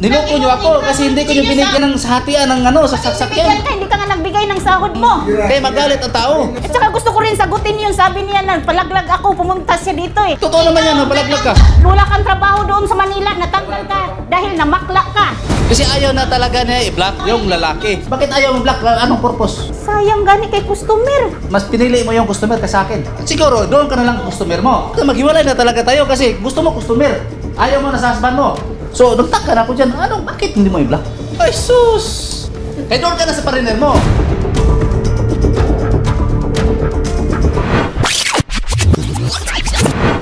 Niloko niyo ako kasi hindi ko niyo binigyan ng hatian ng ano sa Bigyan sasakyan. ka, hindi ka nga nagbigay ng sahod mo. Kaya magalit ang tao. At saka gusto ko rin sagutin yun. Sabi niya na palaglag ako, pumunta siya dito eh. Totoo naman yan, no? palaglag ka. Wala kang trabaho doon sa Manila, natanggal ka dahil namakla ka. Kasi ayaw na talaga niya i-block yung lalaki. Bakit ayaw mo block? Anong purpose? Sayang gani kay customer. Mas pinili mo yung customer ka sa akin. Siguro, doon ka na lang customer mo. Maghiwalay na talaga tayo kasi gusto mo customer. Ayaw mo na sa husband mo. So, nagtaka na ako dyan. Ano, bakit hindi mo i-block? Ay, sus! Eh, doon ka na sa partner mo.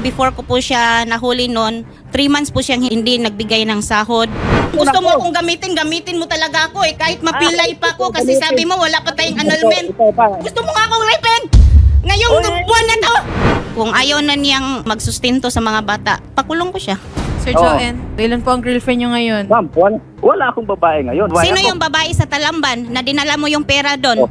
Before ko po siya nahuli noon, 3 months po siyang hindi nagbigay ng sahod. Gusto mo akong gamitin, gamitin mo talaga ako eh. Kahit mapilay pa ako kasi sabi mo wala pa tayong annulment. Gusto mo nga akong rapin! Ngayong buwan na to! Kung ayaw na niyang magsustento sa mga bata, pakulong ko siya. Sir Oo. Joen, ilan po ang girlfriend nyo ngayon? Ma'am, wala, wala akong babae ngayon. Wala Sino ako. yung babae sa Talamban na dinala mo yung pera doon? Oh.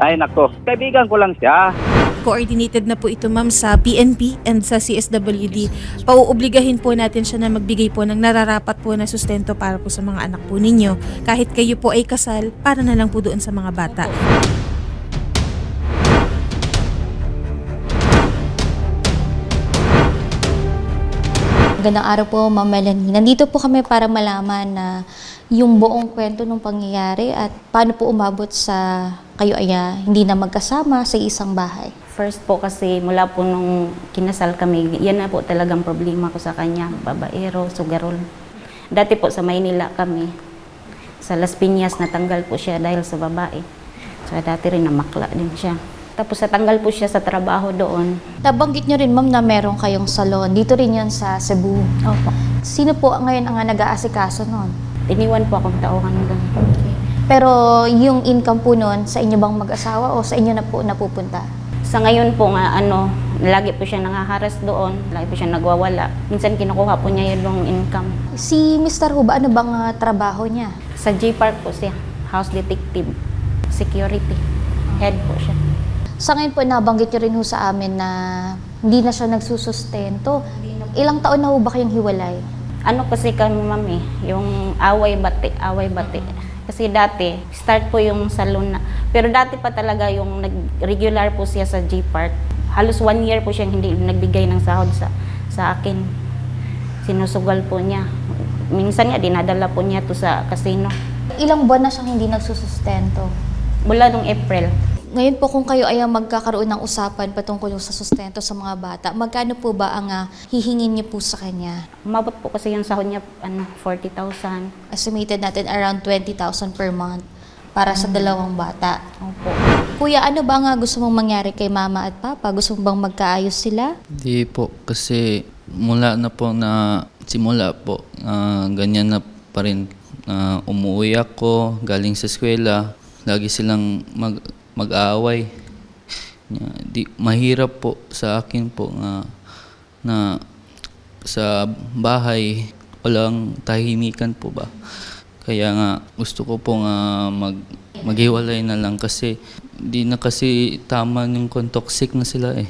Ay, nako. Kaibigan ko lang siya. Coordinated na po ito ma'am sa PNP and sa CSWD. Pauobligahin po natin siya na magbigay po ng nararapat po na sustento para po sa mga anak po ninyo. Kahit kayo po ay kasal, para na lang po doon sa mga bata. Magandang araw po, Ma'am Melanie. Nandito po kami para malaman na yung buong kwento ng pangyayari at paano po umabot sa kayo ay ah, hindi na magkasama sa isang bahay. First po kasi mula po nung kinasal kami, yan na po talagang problema ko sa kanya, babaero, sugarol. Dati po sa Maynila kami, sa Las Piñas natanggal po siya dahil sa babae. So dati rin namakla din siya. Tapos natanggal po siya sa trabaho doon. Nabanggit nyo rin, Ma'am, na meron kayong salon. Dito rin yan sa Cebu. Opo. Sino po ngayon ang nag-aasikaso noon? Iniwan po akong tauhan doon. Pero yung income po noon, sa inyo bang mag-asawa o sa inyo na po napupunta? Sa ngayon po nga, ano, lagi po siya nangaharas doon, lagi po siya nagwawala. Minsan kinukuha po niya yun yung income. Si Mr. Huba, ano bang ah, trabaho niya? Sa G-Park po siya, house detective, security, head po siya. Sa ngayon po, nabanggit nyo rin ho sa amin na hindi na siya nagsusustento. Ilang taon na ho ba kayong hiwalay? Ano kasi kami mami, yung away bati, away bati. Kasi dati, start po yung salon na. Pero dati pa talaga yung nag-regular po siya sa G-Park. Halos one year po siyang hindi nagbigay ng sahod sa, sa akin. Sinusugal po niya. Minsan nga, dinadala po niya to sa casino. Ilang buwan na siyang hindi nagsusustento? Mula nung April. Ngayon po kung kayo ay ang magkakaroon ng usapan patungkol sa sustento sa mga bata, magkano po ba ang ah, hihingin niyo po sa kanya? Umabot po kasi yung sahod niya, ano, 40,000. Estimated natin around 20,000 per month para sa dalawang bata. Opo. Kuya, ano ba nga gusto mong mangyari kay mama at papa? Gusto mo bang magkaayos sila? Di po, kasi mula na po na simula po, ah, ganyan na pa rin. na umuwi ako, galing sa eskwela, lagi silang mag, mag-aaway. Yeah, Di, mahirap po sa akin po nga na sa bahay walang tahimikan po ba. Kaya nga gusto ko po nga mag maghiwalay na lang kasi di na kasi tama yung toxic na sila eh.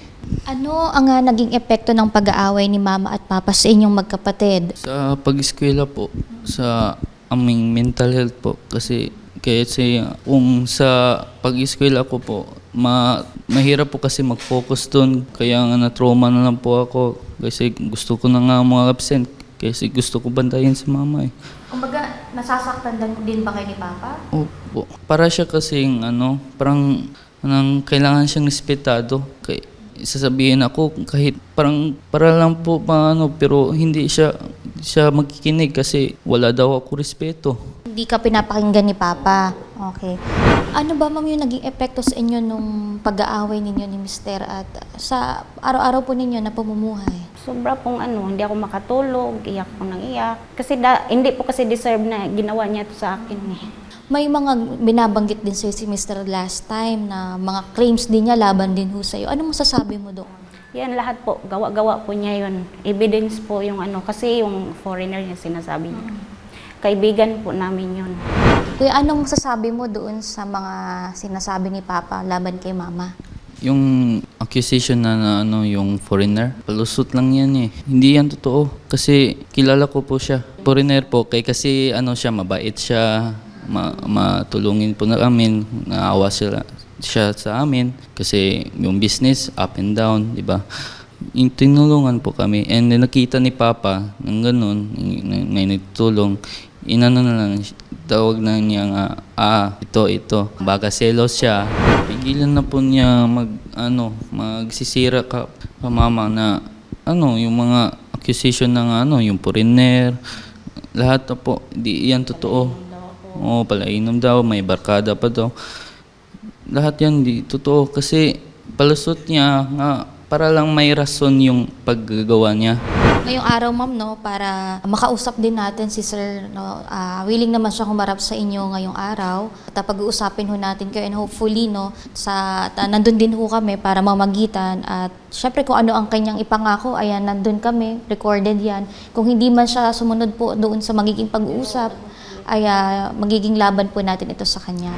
Ano ang ah, naging epekto ng pag-aaway ni mama at papa sa inyong magkapatid? Sa pag-eskwela po, sa aming mental health po kasi kasi kung sa pag-eskwela ko po, ma mahirap po kasi mag-focus doon. Kaya nga na-trauma na lang po ako kasi gusto ko na nga mga absent kasi gusto ko bantayan si mama eh. Kumbaga, nasasaktan din ba kayo ni papa? Opo. Para siya kasing ano, parang nang kailangan siyang respetado. Kay sasabihin ako kahit parang para lang po paano pero hindi siya siya magkikinig kasi wala daw ako respeto. Hindi ka pinapakinggan ni Papa. Okay. Ano ba ma'am yung naging epekto sa inyo nung pag-aaway ninyo ni Mister at sa araw-araw po ninyo na pamumuhay? Sobra pong ano, hindi ako makatulog, iyak ko nang iyak. Kasi da, hindi po kasi deserve na ginawa niya to sa akin eh. May mga binabanggit din sa'yo si Mr. last time na mga claims din niya laban din ho sa'yo. Ano masasabi mo doon? Yan lahat po, gawa-gawa po niya yun. Evidence po yung ano, kasi yung foreigner niya sinasabi niya. Kaibigan po namin yun. Kuya, anong masasabi mo doon sa mga sinasabi ni Papa laban kay Mama? Yung accusation na, na ano, yung foreigner, palusot lang yan eh. Hindi yan totoo. Kasi kilala ko po siya. Foreigner po, kay kasi ano siya, mabait siya, ma matulungin po na amin, naawa sila siya sa amin kasi yung business up and down, di ba? Tinulungan po kami and nakita ni Papa ng ganun, may nagtulong, inano na lang, tawag na niya nga, ah, ito, ito. Baga selos siya. Pigilan na po niya mag, ano, magsisira ka pa mama na, ano, yung mga accusation ng ano, yung foreigner, lahat na po, di yan totoo. Oo, palainom daw, may barkada pa daw. Lahat yan di totoo kasi palusot niya nga para lang may rason yung paggagawa niya. Ngayong araw, ma'am, no, para makausap din natin si sir, no, ah, willing naman siya humarap sa inyo ngayong araw. At pag-uusapin ho natin kayo and hopefully, no, sa, ta, nandun din ho kami para mamagitan. At syempre kung ano ang kanyang ipangako, ayan, nandun kami, recorded yan. Kung hindi man siya sumunod po doon sa magiging pag-uusap, ay ah, magiging laban po natin ito sa kanya.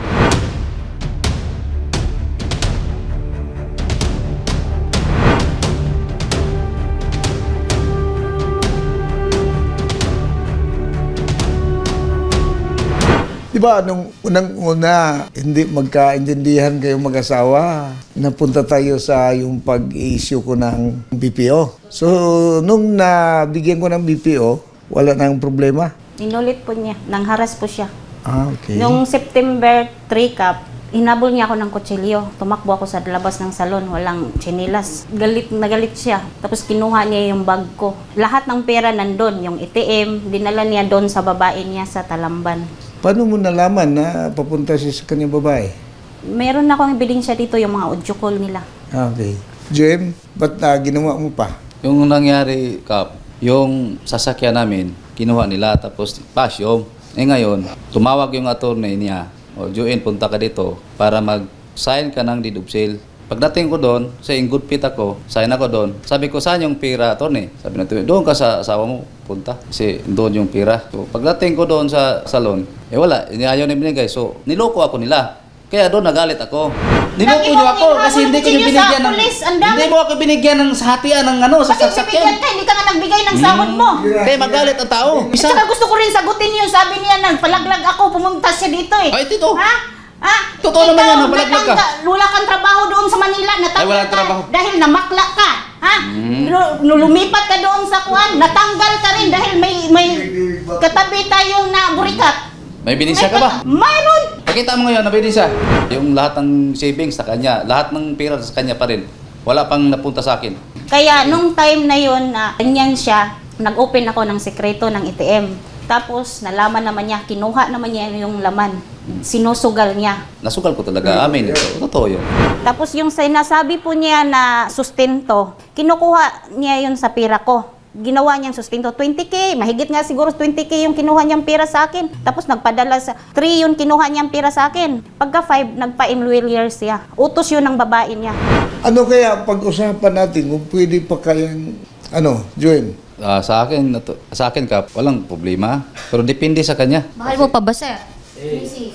Di ba, nung unang-una, hindi magkaintindihan kayong mag-asawa, napunta tayo sa yung pag-issue ko ng BPO. So, nung nabigyan ko ng BPO, wala nang problema. Inulit po niya, nangharas po siya. Ah, okay. Nung September 3 cap, hinabol niya ako ng kutsilyo. Tumakbo ako sa labas ng salon, walang chinilas. Galit na galit siya. Tapos kinuha niya yung bag ko. Lahat ng pera nandun, yung ATM, dinala niya doon sa babae niya sa Talamban. Paano mo nalaman na papunta siya sa kanyang babae? Meron akong ebidensya dito yung mga audio call nila. Ah, Okay. Jem, ba't na ginawa mo pa? Yung nangyari, Kap, yung sasakyan namin, kinuha nila tapos pasyom. Eh ngayon, tumawag yung attorney niya, o Joanne, punta ka dito para mag-sign ka ng deed of sale. Pagdating ko doon, sa in good fit ako, sign ako doon. Sabi ko, saan yung pira, attorney? Sabi na doon ka sa asawa mo, punta. Kasi doon yung pira. So, pagdating ko doon sa salon, eh wala, ayaw na binigay. So, niloko ako nila. Kaya doon nagalit ako. Niloko niyo ako kasi hindi ko niyo binigyan ng... Hindi mo ako binigyan ng hatian ng ano, sa bibigyan sasakyan. ka? Hindi ka nga nagbigay ng sahod mo. Kaya magalit ang tao. At saka gusto ko rin sagutin yun. Sabi niya, nagpalaglag ako, pumunta siya dito eh. Ay, tito. Ha? Ha? Totoo naman yan, napalaglag ka. natangga- Wala kang trabaho doon sa Manila. Natanggal Ay, walang ka trabaho. Dahil namakla ka. Ha? Lu- lu- Lumipat ka doon sa kuan. Natanggal ka rin dahil may may katabi tayong na burikat. May binisya ka ba? Mayroon. Pakita mo ngayon, nabili siya. Yung lahat ng savings sa kanya, lahat ng pera sa kanya pa rin. Wala pang napunta sa akin. Kaya nung time na yun na ganyan siya, nag-open ako ng sekreto ng ATM. Tapos nalaman naman niya, kinuha naman niya yung laman. Sinusugal niya. Nasugal ko talaga. Amin. Ito, totoo yun. Tapos yung sinasabi po niya na sustento, kinukuha niya yun sa pira ko. Ginawa niyang sustento 20k, mahigit nga siguro 20k yung kinuha niyang pira sa akin. Tapos nagpadala sa 3 yung kinuha niyang pira sa akin. Pagka 5, nagpa-employer siya. Utos yun ng babae niya. Ano kaya pag-usapan natin kung pwede pa kayang, ano, Joem? Ah, sa akin, nato- sa akin ka, walang problema. Pero depende sa kanya. Mahal mo pa ba, sir?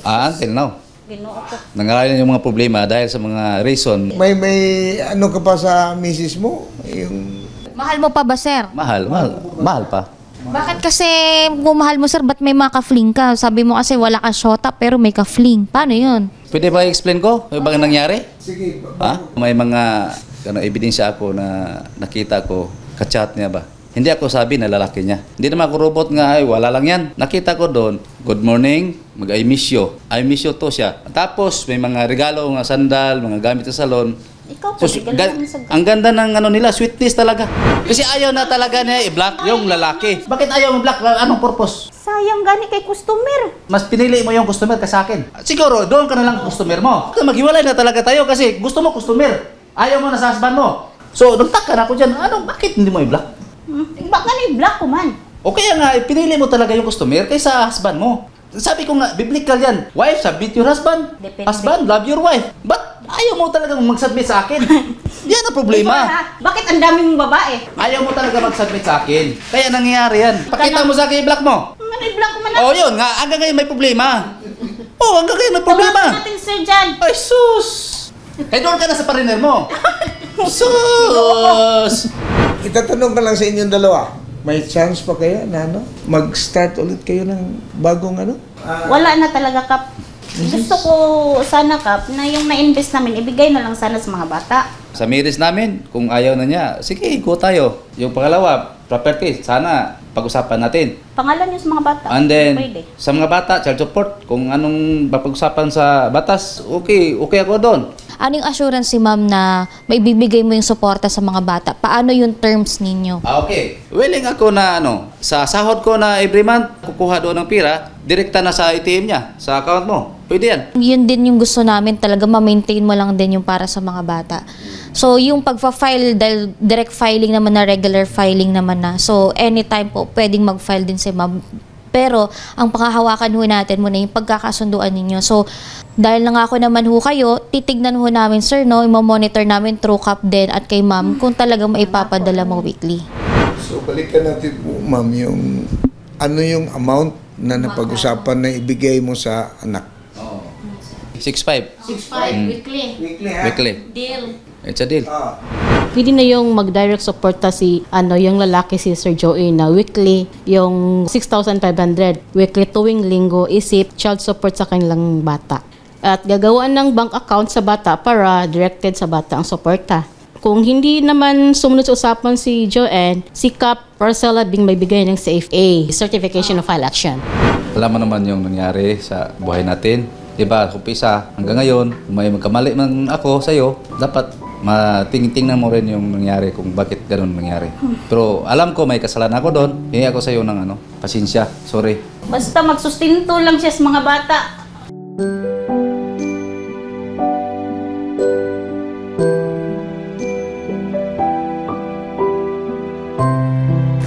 Ah, until now. Ginoo ko. Nangyari yung mga problema dahil sa mga reason. May, may ano ka pa sa misis mo? Yung, Mahal mo pa ba, sir? Mahal, mahal. Mahal pa. Bakit kasi kung mahal mo, sir, ba't may mga ka-fling ka? Sabi mo kasi wala kang shota pero may ka-fling. Paano yun? Pwede ba i-explain ko? May bang nangyari? sige, Ha? May mga ano, ebidensya ako na nakita ko, kachat niya ba? Hindi ako sabi na lalaki niya. Hindi naman ako robot nga, ay wala lang yan. Nakita ko doon, good morning, mag-I miss you. I miss you to siya. Tapos may mga regalo, mga sandal, mga gamit sa salon. Ikaw po, So, ga- ang ganda ng ano nila, sweetness talaga. Kasi ayaw na talaga niya i-block yung lalaki. Bakit ayaw mo black? Anong purpose? Sayang gani kay customer. Mas pinili mo yung customer ka sa akin. Siguro, doon ka na lang customer mo. Maghiwalay na talaga tayo kasi gusto mo customer. Ayaw mo na sa husband mo. So, nagtak ka na ako dyan. Ano, bakit hindi mo i-block? Hmm? Baka ni black ko man. O kaya nga, eh, pinili mo talaga yung customer kaysa husband mo. Sabi ko nga, biblical yan. Wife, submit your husband. Depende. Husband, love your wife. But ayaw mo talaga mag-submit sa akin. yan ang Ikaw, problema. ha? Bakit ang dami mong babae? Ayaw mo talaga mag-submit sa akin. Kaya nangyayari yan. Pakita mo sa akin yung black mo. Ano i-block ko man Oh, yun nga. Hanggang ngayon may problema. Oh, hanggang ngayon may problema. natin, sir, dyan. Ay, sus! Kaya doon ka na sa partner mo. Sus! Itatanong ka lang sa inyong dalawa, may chance pa kaya na ano, mag-start ulit kayo ng bagong ano? Wala na talaga kap. Gusto ko sana kap na yung na-invest namin, ibigay na lang sana sa mga bata. Sa miris namin, kung ayaw na niya, sige, go tayo. Yung pangalawa, property, sana pag-usapan natin. Pangalan niyo sa mga bata. And then, Pwede. sa mga bata, child support, kung anong mapag-usapan sa batas, okay, okay ako doon. Anong assurance si ma'am na may bibigay mo yung suporta sa mga bata? Paano yung terms ninyo? Ah, okay. Willing ako na ano, sa sahod ko na every month, kukuha doon ng pira, direkta na sa ATM niya, sa account mo. Pwede yan. Yun din yung gusto namin talaga ma-maintain mo lang din yung para sa mga bata. So, yung pagpa-file, dahil direct filing naman na regular filing naman na. So, anytime po, pwedeng mag-file din si ma'am. Pero, ang panghahawakan ho natin muna yung pagkakasunduan ninyo. So, dahil na nga ako naman ho kayo, titignan ho namin, sir, no, monitor namin through cap din at kay ma'am kung talagang maipapadala mo weekly. So balikan natin po, ma'am, yung ano yung amount na napag-usapan na ibigay mo sa anak. 6.5 6.5 weekly. Weekly, weekly. Deal. It's a deal. Pwede na yung mag-direct suporta si ano yung lalaki si Sir Joey na weekly yung 6,500 weekly tuwing linggo isip child support sa kanilang bata. At gagawaan ng bank account sa bata para directed sa bata ang suporta. Kung hindi naman sumunod sa usapan si Joanne, si Cap Parcela Bing may bigay ng CFA, Certification of File Action. Alam mo naman yung nangyari sa buhay natin. Diba, kumpisa, hanggang ngayon, kung may magkamali man ako sa'yo, dapat matingtingnan mo rin yung nangyari kung bakit ganun nangyari. Pero alam ko may kasalanan ako doon, hingi ako sa'yo ng ano, pasensya, sorry. Basta magsustinto lang siya sa mga bata.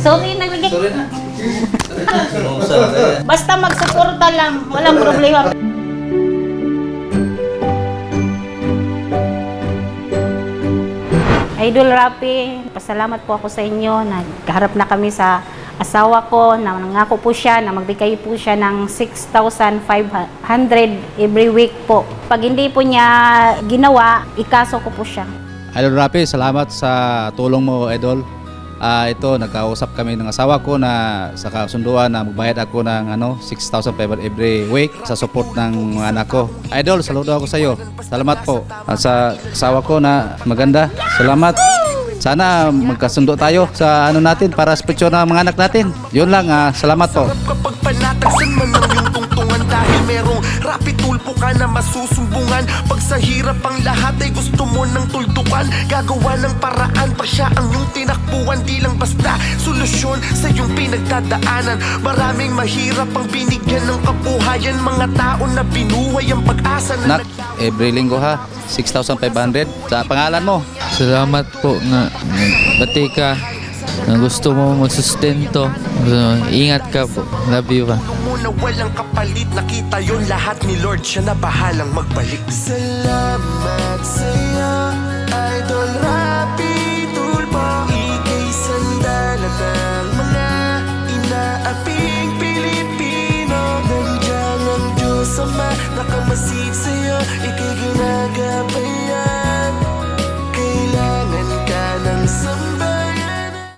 Sorry, nagbigay. Sorry na. Basta magsuporta lang, walang problema. Idol Rapi, pasalamat po ako sa inyo. Nagharap na kami sa asawa ko na nangako po siya na magbigay po siya ng 6,500 every week po. Pag hindi po niya ginawa, ikaso ko po siya. Idol Rapi, salamat sa tulong mo, Idol. Ah, ito, nagkausap kami ng asawa ko na sa kasunduan na magbayad ako ng ano, 6,500 every week sa support ng anak ko. Idol, saludo ako sa iyo. Salamat po. At sa asawa ko na maganda, salamat. Sana magkasundo tayo sa ano natin para sa picture ng mga anak natin. Yun lang, ah, salamat po. Tulpo ka na masusumbungan Pag sa hirap ang lahat ay gusto mo ng tuldukan Gagawa ng paraan pa siya ang iyong tinakbuhan Di lang basta solusyon sa iyong pinagdadaanan Maraming mahirap ang binigyan ng kabuhayan Mga tao na binuhay ang pag-asa na Nak, every linggo ha, 6,500 sa pangalan mo. Salamat po na bati ka na gusto mo magsustento. So, ingat ka po. Love you pa. Na walang kapalit Nakita yon lahat ni Lord. Siya na bahalang magbalik. Salamat sa'yo Idol Rapi Tulpo. Ika'y sandalan ng mga inaaping Pilipino. Nandiyan ang Diyos Ama Nakamasid sa'yo Ika'y ginagawa